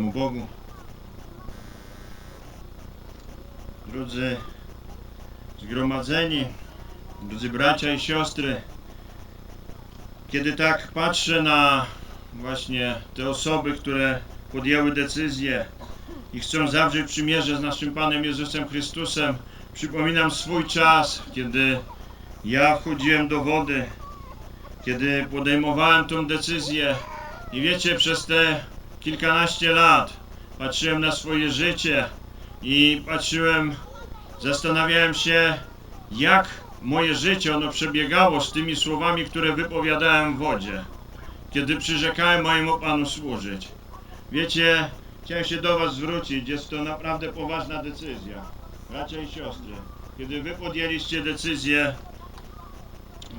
Mu Bogu. Drodzy zgromadzeni, drodzy bracia i siostry, kiedy tak patrzę na właśnie te osoby, które podjęły decyzję i chcą zawrzeć przymierze z naszym Panem Jezusem Chrystusem, przypominam swój czas, kiedy ja wchodziłem do wody, kiedy podejmowałem tą decyzję i wiecie, przez te kilkanaście lat patrzyłem na swoje życie i patrzyłem, zastanawiałem się, jak moje życie ono przebiegało z tymi słowami, które wypowiadałem w wodzie, kiedy przyrzekałem mojemu Panu służyć. Wiecie, chciałem się do Was zwrócić, jest to naprawdę poważna decyzja, bracia i siostry. Kiedy Wy podjęliście decyzję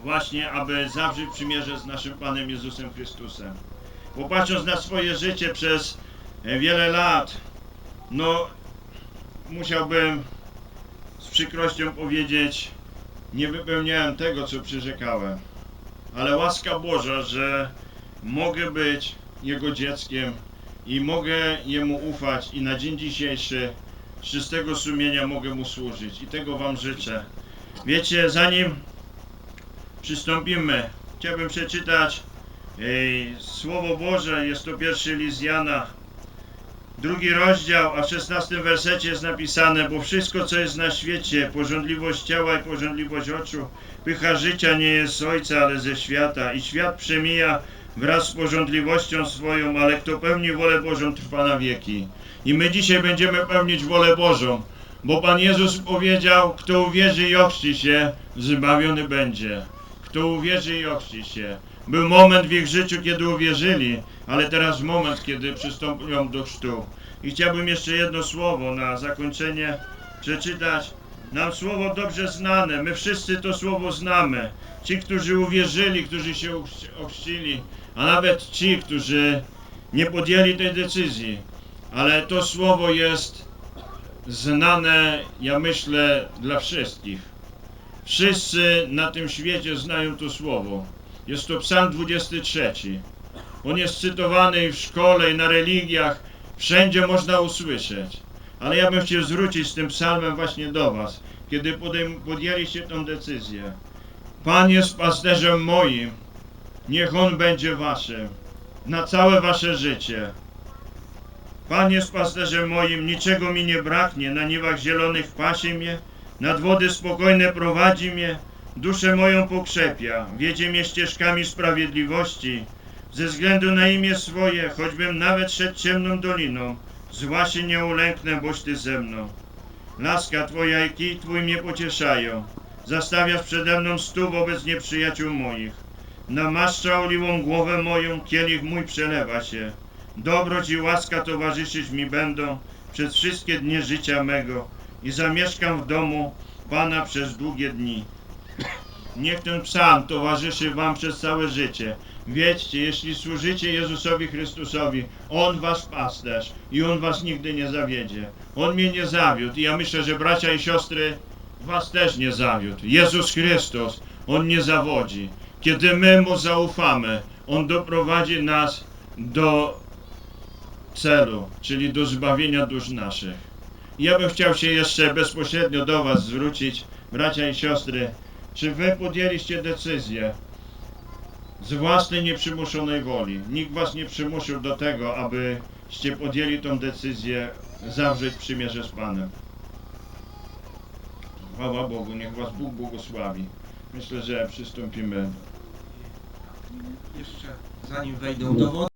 właśnie, aby zawrzeć przymierze z naszym Panem Jezusem Chrystusem. Popatrząc na swoje życie przez e, wiele lat, no musiałbym z przykrością powiedzieć, nie wypełniałem tego, co przyrzekałem. Ale łaska Boża, że mogę być Jego dzieckiem i mogę Jemu ufać i na dzień dzisiejszy z czystego sumienia mogę Mu służyć. I tego Wam życzę. Wiecie, zanim przystąpimy, chciałbym przeczytać Ej, Słowo Boże, jest to pierwszy list Jana, drugi rozdział, a w szesnastym wersecie jest napisane, bo wszystko, co jest na świecie, porządliwość ciała i porządliwość oczu, pycha życia nie jest z Ojca, ale ze świata i świat przemija wraz z porządliwością swoją, ale kto pełni wolę Bożą, trwa na wieki. I my dzisiaj będziemy pełnić wolę Bożą, bo Pan Jezus powiedział, kto uwierzy i ochrzci się, zbawiony będzie. Kto uwierzy i ochrzci się. Był moment w ich życiu, kiedy uwierzyli, ale teraz moment, kiedy przystąpią do chrztu. I chciałbym jeszcze jedno słowo na zakończenie przeczytać. Nam słowo dobrze znane, my wszyscy to słowo znamy. Ci, którzy uwierzyli, którzy się ochrzci- ochrzcili, a nawet ci, którzy nie podjęli tej decyzji. Ale to słowo jest znane, ja myślę, dla wszystkich. Wszyscy na tym świecie znają to słowo. Jest to Psalm 23. On jest cytowany w szkole, i na religiach. Wszędzie można usłyszeć. Ale ja bym chciał zwrócić z tym psalmem właśnie do Was, kiedy podjęliście tą decyzję. Pan jest pasterzem moim, niech On będzie Waszym, na całe Wasze życie. Pan jest pasterzem moim, niczego mi nie braknie, na niwach zielonych pasie mnie, nad wody spokojne prowadzi mnie, duszę moją pokrzepia, wiedzie mnie ścieżkami sprawiedliwości, ze względu na imię swoje, choćbym nawet szedł ciemną doliną, zła się nie ulęknę, boś Ty ze mną. Laska Twoja i kij Twój mnie pocieszają, zastawiasz przede mną stół wobec nieprzyjaciół moich. Namaszcza oliwą głowę moją, kielich mój przelewa się. Dobroć i łaska towarzyszyć mi będą przez wszystkie dni życia mego i zamieszkam w domu Pana przez długie dni. Niech ten psalm towarzyszy Wam przez całe życie. Wiedzcie, jeśli służycie Jezusowi Chrystusowi, On Was pasterz i On Was nigdy nie zawiedzie. On mnie nie zawiódł i ja myślę, że bracia i siostry Was też nie zawiódł. Jezus Chrystus, On nie zawodzi. Kiedy my Mu zaufamy, On doprowadzi nas do celu, czyli do zbawienia dusz naszych. Ja bym chciał się jeszcze bezpośrednio do Was zwrócić, bracia i siostry, czy Wy podjęliście decyzję z własnej nieprzymuszonej woli? Nikt Was nie przymusił do tego, abyście podjęli tą decyzję zawrzeć przymierze z Panem. Chwała Bogu, niech Was Bóg błogosławi. Myślę, że przystąpimy. Jeszcze zanim wejdą do wody.